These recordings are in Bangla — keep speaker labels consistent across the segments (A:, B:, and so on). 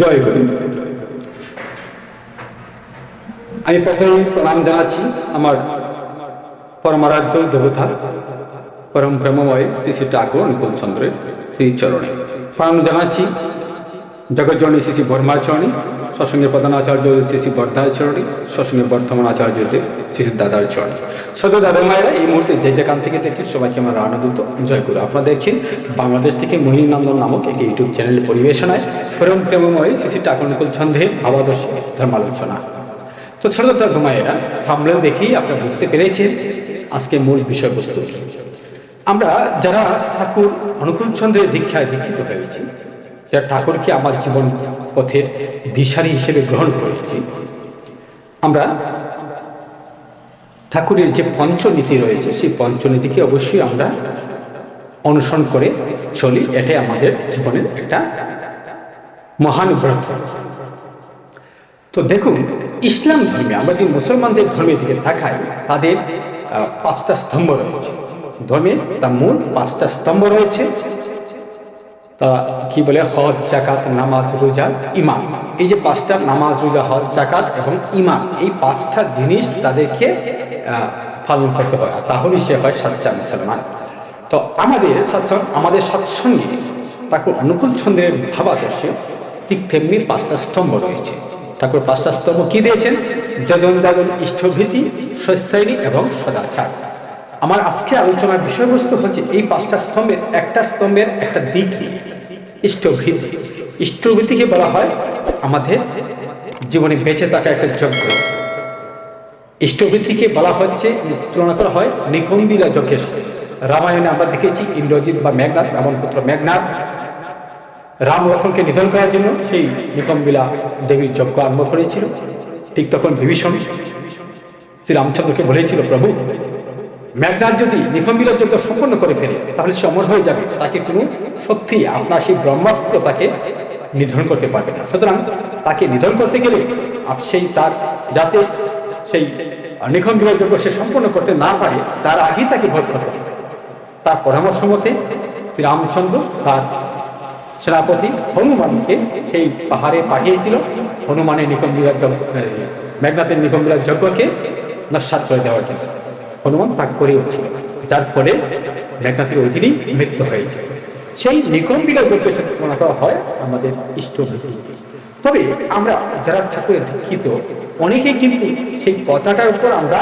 A: জয় করি। আমি প্রথমে প্রণাম জানাচ্ছি আমার পরমারাধ্য দেবতা পরম ব্রহ্মময় শ্রী শ্রী ঠাকুর অনুকূল চন্দ্রের শ্রী চরণে প্রণাম জানাচ্ছি জগজনী শ্রী শ্রী বর্মাচরণী। সসঙ্গে প্রধানাচার্য শ্রী শ্রী বর্ধাচরণী সসঙ্গে বর্ধমান আচার্যদের শ্রী শ্রী দাদার চরণী। দাদা মায়েরা, এই মুহূর্তে যে যেখান থেকে দেখছেন, সবাইকে আমার আনন্দিত জয় গুরু আপনারা দেখছেন, বাংলাদেশ থেকে মোহিনী নন্দন নামক একটি ইউটিউব চ্যানেল পরিবেশনায় পরম প্রেমময় শ্রী শ্রী ঠাকুর অনুকূল চন্দ্রের ভাবাদর্শী ধর্মালোচনা। তো শ্রদ্ধা মায়েরা থামলেন দেখেই আপনারা বুঝতে পেরেছেন আজকে মূল বিষয়বস্তু আমরা যারা ঠাকুর অনুকূল চন্দ্রের দীক্ষায় দীক্ষিত হয়েছি যারা ঠাকুরকে আমার জীবন পথের দিশারি হিসেবে গ্রহণ করেছি। আমরা ঠাকুরের যে পঞ্চনীতি রয়েছে, সেই পঞ্চনীতিকে অবশ্যই আমরা অনুসরণ করে চলি। এটাই আমাদের জীবনের একটা মহান ব্রত। তো দেখুন, ইসলাম ধর্মে, আমরা যদি মুসলমানদের ধর্মের দিকে তাকাই, তাদের পাঁচটা স্তম্ভ রয়েছে। ধর্মে তার মূল পাঁচটা স্তম্ভ রয়েছে। তা কি বলে? হজ জাকাত নামাজ, রোজা ইমান এই যে পাঁচটা নামাজ, রোজা, হজ জাকাত এবং ইমান এই পাঁচটা জিনিস তাদেরকে পালন করতে হয়। আর তাহলেই সে হয় সাচ্চা মুসলমান। তো আমাদের সৎসঙ্গ আমাদের সৎসঙ্গে ঠাকুর অনুকূল চন্দ্রের ভাবাদর্শে ঠিক তেমনি পাঁচটা স্তম্ভ রয়েছে। ঠাকুর পাঁচটা স্তম্ভ কি দিয়েছেন? যজন যাজন ইষ্টভীতি স্বস্থায়ী এবং সদাচার। আমার আজকে আলোচনার বিষয়বস্তু হচ্ছে এই পাঁচটা স্তম্ভের একটা স্তম্ভের একটা দিক নিয়ে। ইষ্টভীতি ইষ্টভীতিকে বলা হয় আমাদের জীবনে বেঁচে থাকা একটা যজ্ঞ। ইষ্টভীতিকে বলা হচ্ছে, তুলনা করা হয় নিকম্বিরা যজ্ঞের রামায়ণে আমরা দেখেছি, ইন্দ্রজিৎ বা মেঘনাথ রাবণপুত্র মেঘনাথ, রাম লক্ষণকে নিধন করার জন্য সেই নিকম্বিলা দেবীর যজ্ঞ আরম্ভ করেছিল। ঠিক তখন বিভীষণ শ্রী রামচন্দ্রকে বলেছিল, প্রভু মেঘনাথ যদি নিকম্বিলা যজ্ঞ সম্পন্ন করে ফেলে তাহলে সে অমর হয়ে যাবে। তাকে কোনো শক্তি আপনার সেই ব্রহ্মাস্ত্র তাকে নিধন করতে পারবে না। সুতরাং তাকে নিধন করতে গেলে সেই তার যাতে সেই নিকম্বিলা যজ্ঞ সে সম্পন্ন করতে না পারে তার আগেই তাকে ভোট করতে হবে। তার পরামর্শ মতে শ্রী রামচন্দ্র তার সেনাপতি হনুমানকে সেই পাহাড়ে পাঠিয়েছিল। হনুমানের এ, মেঘনাথের নিকম্বিলার যজ্ঞকে নস্বাত করে দেওয়ার জন্য। হনুমান তাক করিয়েছে, যার ফলে মেঘনাথের অধীনেই মৃত্যু হয়েছে। সেই নিগম্বিকা গল্পের সাথে তুলনা করা হয় আমাদের ইষ্টভীতি। তবে আমরা যারা ঠাকুরের দীক্ষিত, অনেকেই কিন্তু সেই কথাটার উপর আমরা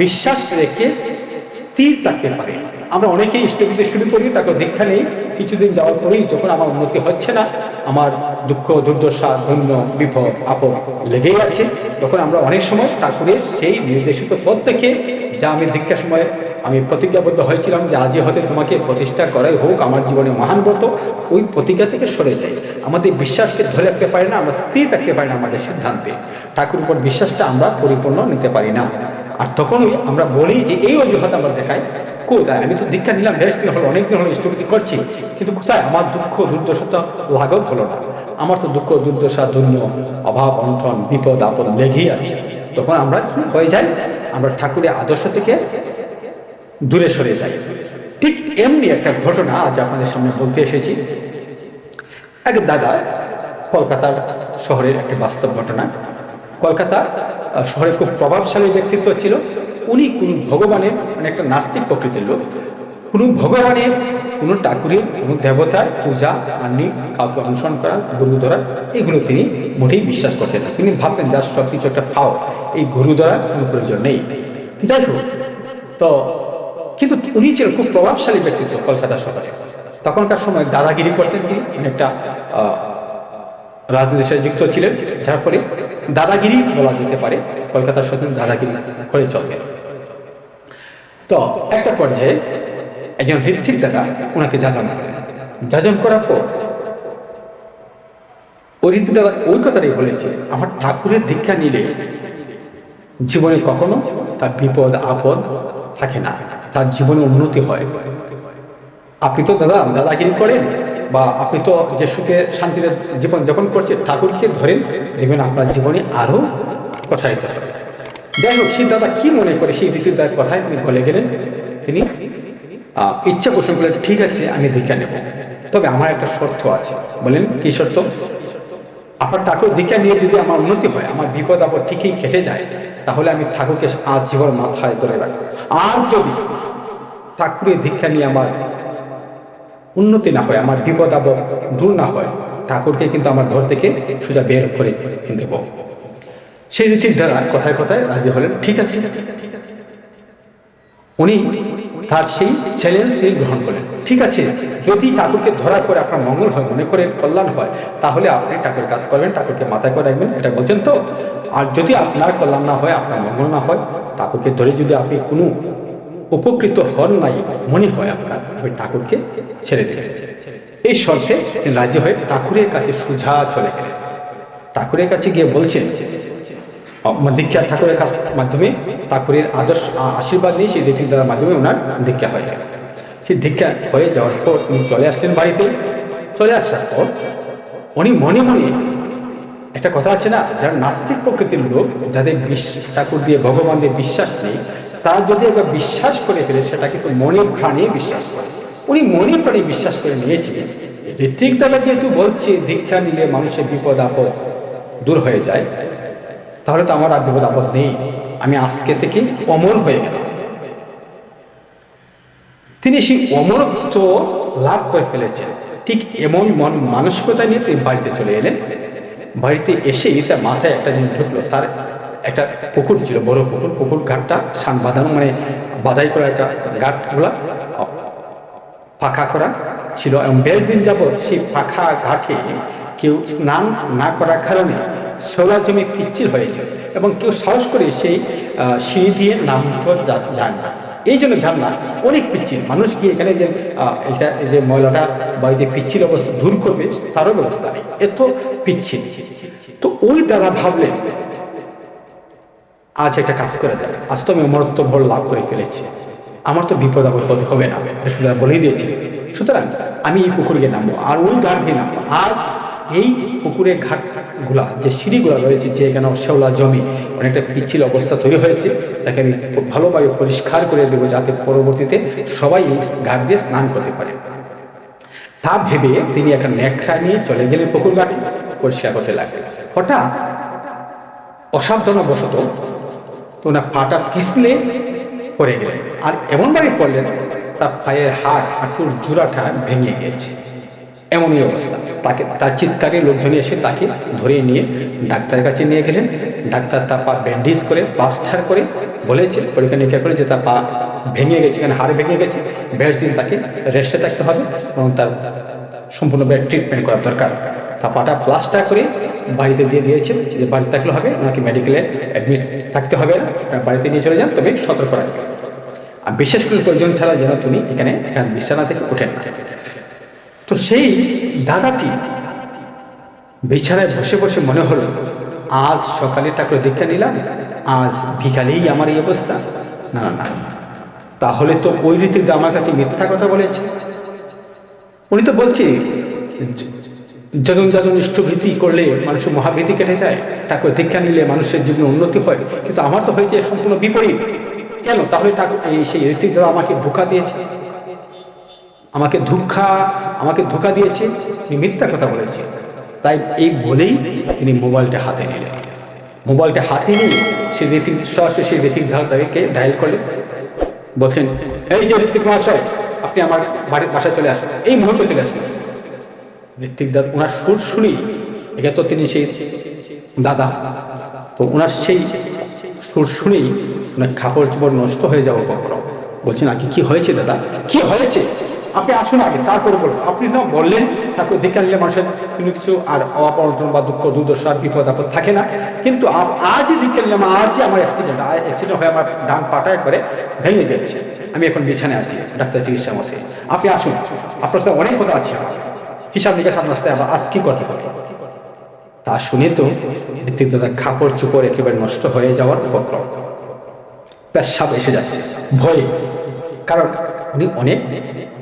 A: বিশ্বাস রেখে স্থির থাকতে পারে আমরা অনেকেই ইষ্টভীতি শুরু করি, তারপর দীক্ষা নেই। কিছুদিন যাওয়ার পরেই যখন আমার উন্নতি হচ্ছে না, আমার দুঃখ, দুর্দশা, ধন্য, বিপদ, আপদ লেগেই আছে। তখন আমরা অনেক সময় ঠাকুরের সেই নির্দেশিত পথ থেকে যা আমি দীক্ষার সময় আমি প্রতিজ্ঞাবদ্ধ হয়েছিলাম যে আজই হতে তোমাকে প্রতিষ্ঠা করাই হোক, আমার জীবনে মহান ব্রত, ওই প্রতিজ্ঞা থেকে সরে যাই। আমাদের বিশ্বাসকে ধরে রাখতে পারি না, আমরা স্থির থাকতে পারি না আমাদের সিদ্ধান্তে। ঠাকুর উপর বিশ্বাসটা আমরা পরিপূর্ণ নিতে পারি না। আর তখনই আমরা বলি যে এই অজুহাত আমরা দেখাই কোথায় আমি তো দীক্ষা নিলাম বেশ দিন হলো, অনেকদিন হলো স্থগিত করছি, কিন্তু কোথায়? আমার দুঃখ দুর্দশা লাঘব হলো না। আমার তো দুঃখ, দুর্দশা দুর্ন অভাব অন্থন বিপদ, আপদ লেগেই আছে। তখন আমরা কি হয়ে যাই? আমরা ঠাকুরের আদর্শ থেকে দূরে সরে যাই। ঠিক এমনি একটা ঘটনা আজ আপনাদের সামনে বলতে এসেছি। এক দাদা, কলকাতার শহরের একটা বাস্তব ঘটনা। কলকাতা শহরে খুব প্রভাবশালী ব্যক্তিত্ব ছিল। উনি কোনো ভগবানের মানে একটা নাস্তিক প্রকৃতির লোক। কোনো ভগবানের কোনো ঠাকুরের কোনো দেবতার পূজা আনি কাউকে অনুসরণ করা গুরু ধরা এগুলো তিনি মোটেই বিশ্বাস করতেন না। তিনি ভাবতেন যার সব কিছু একটা ফাও, এই গুরু ধরার কোনো প্রয়োজন নেই। যাই হোক, তো কিন্তু উনি ছিলেন খুব প্রভাবশালী ব্যক্তিত্ব কলকাতা শহরে। তখনকার সময় দাদাগিরি করতেন তিনি উনি একটা রাজনীতির সাথে যুক্ত ছিলেন, যার ফলে দাদাগিরি বলা যেতে পারে, কলকাতার সাথে দাদাগিরি করে চলতেন। তো একটা পর্যায়ে একজন ঋত্বিক দাদা ওনাকে যাজন যাজন করার পর ওই ঋত্বিক দাদা ওই কথাটাই বলেছে আমার ঠাকুরের দীক্ষা নিলে জীবনে কখনো তার বিপদ, আপদ থাকে না। তার জীবনে উন্নতি হয়। আপনি তো দাদা দাদাগিরি করেন বা আপনি তো যে সুখে শান্তিতে জীবন যাপন করছেন, ঠাকুরকে ধরেন, দেখবেন আপনার জীবনে আরও প্রসারিত হবে। যাই হোক সেই দাদা কি মনে করে সেই ঋতুদার কথায় তিনি বলে গেলেন, তিনি ইচ্ছা পোষণ করলেন ঠিক আছে, আমি দীক্ষা নেব। তবে আমার একটা শর্ত আছে। বলেন, কি শর্ত? আপনার ঠাকুর দীক্ষা নিয়ে যদি আমার উন্নতি হয়, আমার বিপদ আপদ ঠিকই কেটে যায়, তাহলে আমি ঠাকুরকে আজ জীবন মাথায় করে রাখব। আর যদি ঠাকুরের দীক্ষা নিয়ে আমার উন্নতি না হয়, আমার বিপদ আপদ দূর না হয়, ঠাকুরকে কিন্তু আমার ঘর থেকে সোজা বের করে দেব। সেই রীতির দ্বারা কথায় কথায় রাজি হলেন। ঠিক আছে। উনি তার সেই চ্যালেঞ্জ তিনি গ্রহণ করেন ঠিক আছে, যদি ঠাকুরকে ধরার পরে আপনার মঙ্গল হয়, মনে করে কল্যাণ হয়, তাহলে আপনি ঠাকুরের কাজ করবেন, ঠাকুরকে মাথায় করে রাখবেন, এটা বলছেন তো? আর যদি আপনার কল্যাণ না হয়, আপনার মঙ্গল না হয়, ঠাকুরকে ধরে যদি আপনি কোনো উপকৃত হন নাই, মনে হয় আপনার ওই ঠাকুরকে ছেড়ে দেবেন এই শর্তে রাজি হয়ে ঠাকুরের কাছে সোজা চলে গেলেন। ঠাকুরের কাছে গিয়ে বলছেন দীক্ষা ঠাকুরের কাছ মাধ্যমে ঠাকুরের আদর্শ আশীর্বাদ নিয়ে সেই দীক্ষিত দ্বারার মাধ্যমে ওনার দীক্ষা হয়ে গেল। সেই দীক্ষা হয়ে যাওয়ার পর উনি চলে আসলেন বাড়িতে। চলে আসার পর উনি মনে মনে একটা কথা আছে না, যারা নাস্তিক প্রকৃতির লোক, যাদের বিশ- ঠাকুর দিয়ে ভগবান দিয়ে বিশ্বাস নেই, তারা যদি একবার বিশ্বাস করে ফেলে, সেটা কিন্তু মনে প্রাণে বিশ্বাস করে। উনি মনে প্রাণে বিশ্বাস করে নিয়েছিলেন ঋত্বিক দ্বারা যেহেতু বলছে, দীক্ষা নিলে মানুষের বিপদ আপদ দূর হয়ে যায় তাহলে তো আমার আর বিপদ আপদ নেই। আমি আজকে থেকে অমর হয়ে গেলাম। তিনি সেই অমরত্ব লাভ করে ফেলেছেন। ঠিক এমন মন মানসিকতা নিয়ে তিনি বাড়িতে চলে এলেন। বাড়িতে এসে তার মাথায় একটা জিনিস ঢুকলো, তার একটা পুকুর ছিল, বড় পুকুর। পুকুর ঘাটটা সান বাঁধানো মানে বাধাই করা একটা ঘাটগুলা পাখা করা। ছিল এবং বেশ দিন যাবৎ সেই পাখা ঘাটে কেউ স্নান না করার কারণে সোলা জমি পিচ্ছিল হয়েছে এবং কেউ সাহস করে সেই সিঁড়ি দিয়ে নামতে যা- যায় না। এই জন্য না অনেক পিচ্ছিল। মানুষ কি এখানে যে এটা যে ময়লাটা বা যে পিচ্ছিল অবস্থা দূর করবে, তারও ব্যবস্থা নেই। এত পিচ্ছিল। তো ওই দ্বারা ভাবলেন, আজ একটা কাজ করা যাবে আজ তো আমি অমরত্ব ভর লাভ করে ফেলেছি। আমার তো বিপদ আপদ হবে না। বলেই দিয়েছে সুতরাং আমি এই পুকুরকে নামবো, আর ওই ঘাট দিয়ে নামবো। আজ এই পুকুরের ঘাটগুলা, যে সিঁড়িগুলা রয়েছে, যে এখানে শেওলা জমি, অনেকটা পিচ্ছিল অবস্থা তৈরি হয়েছে, তাকে আমি ভালোভাবে পরিষ্কার করে দেবো যাতে পরবর্তীতে সবাই এই ঘাট দিয়ে স্নান করতে পারে। তা ভেবে তিনি একটা নেখরা নিয়ে চলে গেলেন পুকুর ঘাটে, পরিষ্কার করতে লাগলেন। হঠাৎ অসাবধানবশত তো ওনার পাটা পিছলে পড়ে গেলেন, আর এমনভাবে পড়লেন তার পায়ের হাড়, হাঁটুর জোড়াটা ভেঙে গেছে। এমনই অবস্থা। তাকে, তার চিৎকারে লোকজন এসে তাকে ধরে নিয়ে ডাক্তারের কাছে নিয়ে গেলেন। ডাক্তার তার পা ব্যান্ডেজ করে, প্লাস্টার করে বলেছে, পরীক্ষা নিরীক্ষা করে যে তার পা ভেঙে গেছে এখানে হাড় ভেঙে গেছে। বেশ দিন তাকে রেস্টে থাকতে হবে এবং তার সম্পূর্ণ ট্রিটমেন্ট করার দরকার। তা পাটা প্লাস্টার করে বাড়িতে দিয়ে দিয়েছে যে বাড়িতে থাকলে হবে, ওনাকে মেডিকেলে অ্যাডমিট থাকতে হবে না। বাড়িতে নিয়ে চলে যান, তবে সতর্ক রাখবেন। আর বিশেষ করে প্রয়োজন ছাড়া যেন তুমি এখানে এখানে বিছানা থেকে ওঠেন তো সেই দাদাটি বিছানায় বসে বসে মনে হলো, আজ সকালে ঠাকুর দীক্ষা নিলাম, আজ বিকালেই আমার এই অবস্থা। না না না। তাহলে তো ওই রীতিতে আমার কাছে মিথ্যা কথা বলেছে। উনি তো বলছে যজন যজন ইষ্টভীতি করলে মানুষের মহাভীতি কেটে যায়। ঠাকুর দীক্ষা নিলে মানুষের জীবনে উন্নতি হয়। কিন্তু আমার তো হয়েছে সম্পূর্ণ বিপরীত। কেন? তাহলে সেই ঋতিক দ্বারা আমাকে ধোকা দিয়েছে। আমাকে ধোকা আমাকে ধোকা দিয়েছে, তিনি মিথ্যা কথা বলেছে। তাই এই বলেই তিনি মোবাইলটা হাতে নিলেন। মোবাইলটা হাতে নিয়ে সে ঋতিক সরাসরি সেই ঋতিক ধারাকে ডায়াল করলেন। বলছেন, এই যে ঋতিক মহাশয়, আপনি আমার বাড়ির বাসায় চলে আসুন। এই মুহূর্তে চলে আসুন। ঋত্বিক দাদা ওনার সুর শুনি এটা তো তিনি সেই দাদা। তো ওনার সেই সুর শুনেই ওনার কাপড় চোপড় নষ্ট হয়ে যাব কখনো। বলছেন আগে কি হয়েছে দাদা? কি হয়েছে? আপনি আসুন আগে, তারপরে বলুন আপনি না বললেন, তারপর দেখে আনলে মানুষের কোনো কিছু, আর অপরজন বা দুঃখ, দুর্দশা, বিপদ, আপদ থাকে না। কিন্তু আজই দেখে নিলাম আজই আমার অ্যাক্সিডেন্ট অ্যাক্সিডেন্ট হয়ে আমার ডান পাটায় করে ভেঙে গেছে। আমি এখন বিছানায় আছি ডাক্তার চিকিৎসা মতে আপনি আসুন, আপনার সাথে অনেক কথা আছে। হিসাব নিকাশ আপনার সাথে আবার আজ কি করতে হবে তা শুনে তো ঋত্বিক কাপড় চোপড় একেবারে নষ্ট হয়ে যাওয়ার উপক্রম পেশাব এসে যাচ্ছে, ভয়ে। কারণ উনি অনেক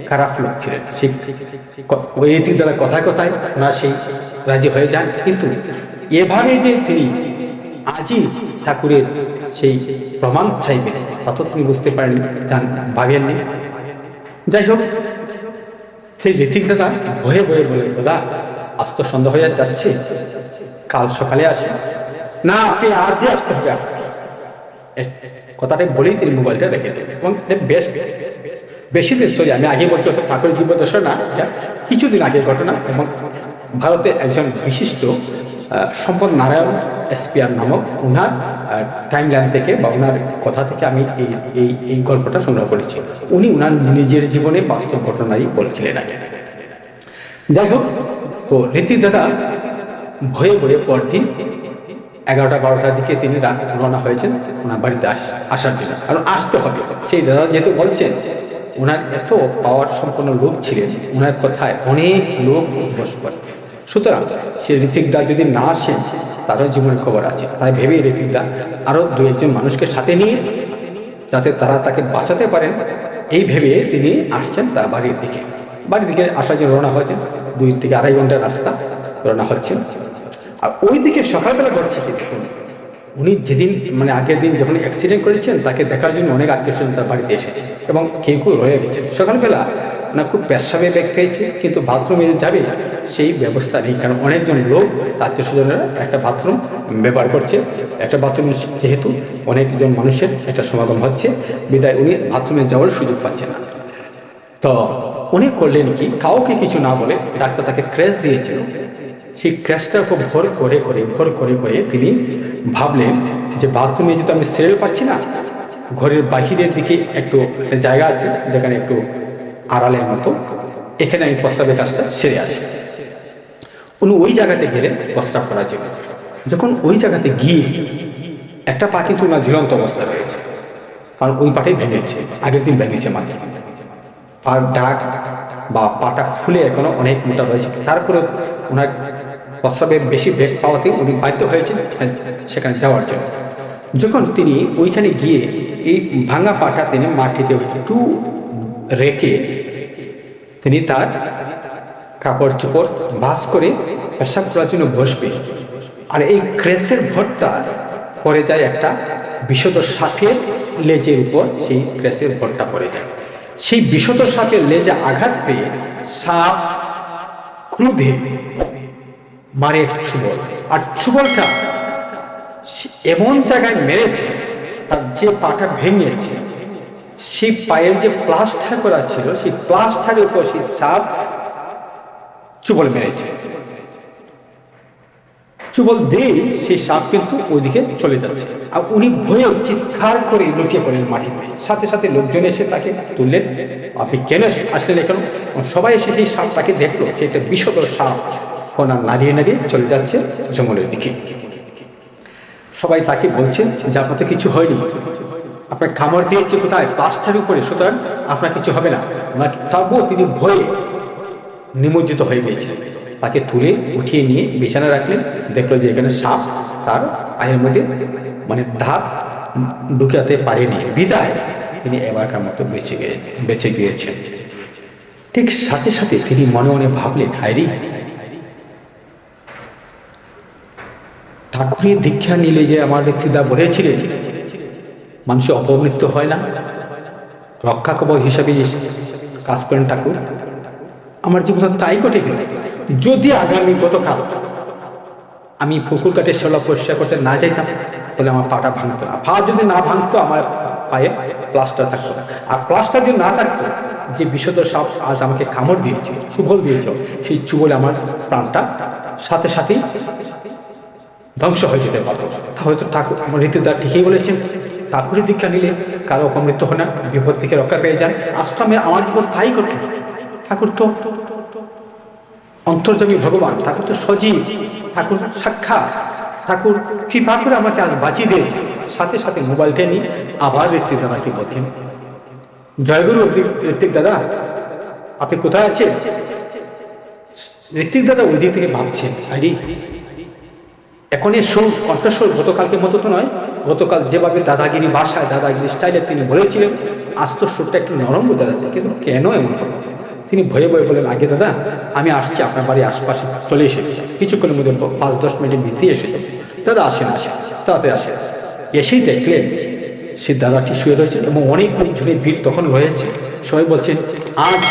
A: খারাপ লোক ছিলেন সেই ওই ঋতিক দ্বারা কথায় কথায় ওনার সেই রাজি হয়ে যান। কিন্তু এভাবে যে তিনি আজই ঠাকুরের সেই প্রমাণ চাইবে, তা তো তিনি বুঝতে পারেন জান, ভাবেননি। যাই হোক, সেই ঋতিক দাদা ভয়ে ভয়ে বলে দাদা আজ তো সন্ধ্যা হয়ে যাচ্ছে, কাল সকালে আসে। না, আপনি আজই আসতে হবে কথাটা বলেই তিনি মোবাইলটা রেখে দেন এবং বেশ, বেশি দিন সরি আমি আগে বলছি অত ঠাকুরের জীবদশা না, এটা কিছুদিন আগের ঘটনা। এবং ভারতে একজন বিশিষ্ট সম্পদ নারায়ণ এসপিআর নামক ওনার টাইম লাইন থেকে বা ওনার কথা থেকে আমি এই এই এই গল্পটা সংগ্রহ করেছি। উনি ওনার নিজের জীবনে বাস্তব ঘটনাই বলছিলেন আগে। যাই হোক তো ঋতিক দাদা ভয়ে ভয়ে পরদিন এগারোটা বারোটার দিকে তিনি রওনা হয়েছেন ওনার বাড়িতে আস- আসার জন্য। কারণ আসতে হবে। সেই দাদা যেহেতু বলছেন, ওনার এত পাওয়ার সম্পন্ন লোক ছিলেন, ওনার কথায় অনেক লোক বস করে। সুতরাং সে ঋতিক দা যদি না আসেন, তারও জীবনের খবর আছে। তাই ভেবেই ঋতিক দা আরও দু একজন মানুষকে সাথে নিয়ে যাতে তারা তাকে বাঁচাতে পারেন, এই ভেবে তিনি আসছেন তার বাড়ির দিকে। বাড়ির দিকে আসার জন্য রওনা হয়েছেন। দুই থেকে আড়াই ঘণ্টার রাস্তা রওনা হচ্ছেন। আর ওই দিকে সকালবেলা ঘটছে উনি যেদিন মানে আগের দিন যখন অ্যাক্সিডেন্ট করেছেন, তাকে দেখার জন্য অনেক আত্মীয় স্বজন তার বাড়িতে এসেছে এবং কেউ কেউ রয়ে গেছেন সকালবেলা না খুব পেশাবে ব্যাগ পেয়েছে, কিন্তু বাথরুমে যাবে, সেই ব্যবস্থা নেই, কারণ অনেকজন লোক, আত্মীয় স্বজনেরা একটা বাথরুম ব্যবহার করছে। একটা বাথরুম যেহেতু অনেকজন মানুষের একটা সমাগম হচ্ছে, বিদায় উনি বাথরুমে যাওয়ার সুযোগ পাচ্ছে না। তো উনি করলেন কি? কাউকে কিছু না বলে ডাক্তার তাকে ক্র্যাশ দিয়েছিল। সেই ক্র্যাশটা খুব ভর করে করে, ভর করে করে তিনি ভাবলেন যে বাথরুমে যেহেতু আমি সেরেল পাচ্ছি না, ঘরের বাহিরের দিকে একটু একটা জায়গা আছে যেখানে একটু আড়ালের মতো, এখানে আমি প্রস্রাবের কাজটা সেরে আসি। উনি ওই জায়গাতে গেলেন প্রস্রাব করার জন্য। যখন ওই জায়গাতে গিয়ে একটা পা কিন্তু ঝুলন্ত অবস্থা রয়েছে, কারণ ওই পাটাই ভেঙেছে, আগের দিন ভেঙেছে মাত্র পার ডাক বা পাটা ফুলে এখনও অনেক মোটা রয়েছে। তারপরে ওনার প্রস্রাবে বেশি বেগ পাওয়াতে উনি বাধ্য হয়েছেন সেখানে যাওয়ার জন্য। যখন তিনি ওইখানে গিয়ে এই ভাঙা পাটা তিনি মাটিতে একটু রেখে তিনি তার কাপড় চোপড় বাস করে পেশাব করার জন্য বসবে। আর এই ক্রেসের ভরটা পড়ে যায় একটা বিশদ সাপের লেজের উপর, সেই ক্রেসের ভরটা পড়ে যায়। সেই বিশদ সাপের লেজে আঘাত পেয়ে সাপ ক্রুধে মারে ছুবল আর ছুবলটা এমন জায়গায় মেরেছে, তার যে পাটা ভেঙেছে, সেই পায়ের যে প্লাস্টার করা ছিল, সেই প্লাস্টারের উপর সেই সাপ চুবল মেরেছে। চুবল দিয়ে সেই সাপ কিন্তু ওইদিকে চলে যাচ্ছে। আর উনি ভয়ে চিৎকার করে লুটিয়ে পড়েন মাটিতে। সাথে সাথে লোকজন এসে তাকে তুললেন। আপনি কেন আসলেন এখানে? সবাই এসে সেই সাপটাকে দেখল। একটা বিষদ সাপ কোনা নাড়িয়ে নাড়িয়ে চলে যাচ্ছে জঙ্গলের দিকে। সবাই তাকে বলছেন, যে আপনার তো কিছু হয়নি। আপনার খামার দিয়েছে কোথায়? প্লাস্টারের উপরে। সুতরাং আপনার কিছু হবে না। তবুও তিনি ভয়ে নিমজ্জিত হয়ে গিয়েছেন তাকে তুলে উঠিয়ে নিয়ে বিছানা রাখলেন। দেখল যে এখানে সাপ তার পায়ের মধ্যে মানে ধাপ ঢুকাতে পারেনি। বিদায়। তিনি এবারকার মতো বেঁচে গিয়ে বেঁচে গিয়েছেন। ঠিক সাথে সাথে তিনি মনে মনে ভাবলেন হায়রি ঠাকুরের দীক্ষা নিলে যে আমার ঋত্বিদা বলেছিলেন মানুষের অপমৃত্যু হয় না। রক্ষা কবচ হিসাবে কাজ করেন ঠাকুর। আমার জীবনে তাই ঘটে গেল যদি আগামী গতকাল আমি পুকুর কাটে সেলা পরিষ্কার করতে না যাইতাম, তাহলে আমার পাটা ভাঙতো না। পা যদি না ভাঙতো, আমার পায়ে প্লাস্টার থাকতো না। আর প্লাস্টার যদি না থাকতো, যে বিশদ সাপ আজ আমাকে কামড় দিয়েছে চুবল দিয়েছে, সেই চুবলে আমার প্রাণটা সাথে সাথেই ধ্বংস হয়ে যেতে পারতো তাহলে তো ঠাকুর, আমার রীতিদার ঠিকই বলেছেন, ঠাকুরের দীক্ষা নিলে কারও অপমৃত্যু হয় না, বিপদ থেকে রক্ষা পেয়ে যান। আজ তো আমি আমার জীবন তাই করতো ঠাকুর তো অন্তর্জমী ভগবান, ঠাকুর তো সজীব, ঠাকুর সাক্ষাৎ, ঠাকুর কৃপা করে আমাকে আজ বাঁচিয়ে দিয়েছে। সাথে সাথে মোবাইলটা নিয়ে আবার ঋত্বিক দাদাকে বলছেন জয়গুরু ঋত্বিক দাদা, আপনি কোথায় আছেন? ঋত্বিক দাদা ওই দিক থেকে ভাবছেন, আরে এখন এর সুর কণ্ঠস্বর গতকালকে মতো তো নয়, গতকাল যেভাবে দাদাগিরি বাসায় দাদাগিরি স্টাইলে তিনি বলেছিলেন, আজ তো সুরটা একটু নরম বোঝা যাচ্ছে, কিন্তু কেন এমন হলো? তিনি ভয়ে ভয়ে বললেন, আগে দাদা, আমি আসছি আপনার বাড়ির আশপাশে, চলে এসেছি কিছুক্ষণের মধ্যে পাঁচ, দশ মিনিট ভিত্তি এসে দাদা আসেন আসেন, তাড়াতাড়ি আসেন। এসেই দেখলেন, সে দাদাটি শুয়ে রয়েছেন এবং অনেক লোকজনের ভিড় তখন রয়েছে। সবাই বলছেন, আজ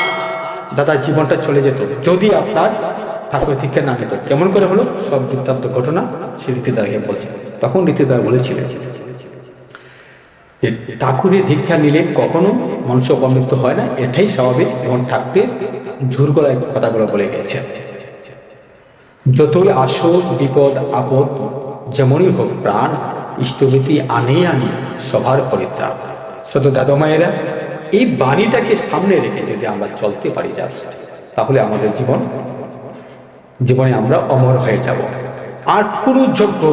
A: দাদার জীবনটা চলে যেত, যদি আপনার ঠাকুরের দীক্ষা না নিত। কেমন করে হলো? সব বৃত্তান্ত ঘটনা সে রীতিদাকে বলছে। তখন রীতিদা বলেছিলেন যে ঠাকুরের দীক্ষা নিলে কখনো মনুষ্য অপমৃত হয় না, এটাই স্বাভাবিক এবং ঠাকুরের জোর গলায় কথাগুলো বলে গেছে। যতই আসুক, বিপদ, আপদ, যেমনই হোক প্রাণ ইষ্টভীতি আনে আনি সবার পরিত্রাণ। শত দাদা মায়েরা এই বাণীটাকে সামনে রেখে যদি আমরা চলতে পারি জাস্ট তাহলে আমাদের জীবন, জীবনে আমরা অমর হয়ে যাব। আর কোনো যজ্ঞ,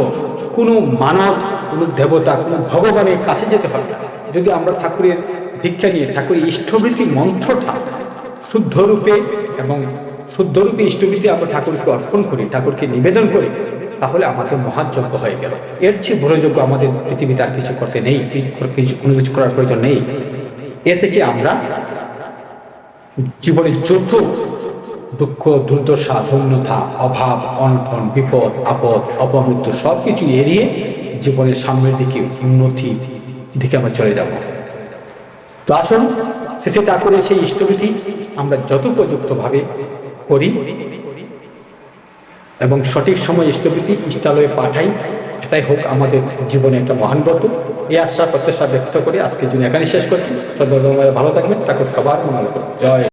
A: কোনো মানব, কোনো দেবতা, কোনো ভগবানের কাছে যেতে হবে যদি আমরা ঠাকুরের দীক্ষা নিয়ে, ঠাকুরের ইষ্টভৃতি মন্ত্রটা শুদ্ধরূপে এবং শুদ্ধরূপে ইষ্টভৃতি আমরা ঠাকুরকে অর্পণ করি, ঠাকুরকে নিবেদন করি, তাহলে আমাদের মহাযজ্ঞ হয়ে গেল। এর চেয়ে বড় যজ্ঞ আমাদের পৃথিবীতে আর কিছু করতে নেই কোনো কিছু করার প্রয়োজন নেই। এ থেকে আমরা জীবনে যত দুঃখ, দুর্দশা ধন্যতা অভাব, অনটন, বিপদ, আপদ, অপমৃত্যু সব কিছু এড়িয়ে জীবনের সামনের দিকে উন্নতি দিকে আমরা চলে যাব। তো আসুন শেষে করে সেই ইষ্টবিধি আমরা যথোপযুক্তভাবে করি এবং সঠিক সময় ইষ্টবিধি ইষ্টালয়ে পাঠাই। এটাই হোক আমাদের জীবনে একটা মহান ব্রত। এই আশা, প্রত্যাশা ব্যক্ত করে আজকের জন্য এখানে শেষ করছি। সদ্য ভালো থাকবেন। ঠাকুর সবার মঙ্গল জয়।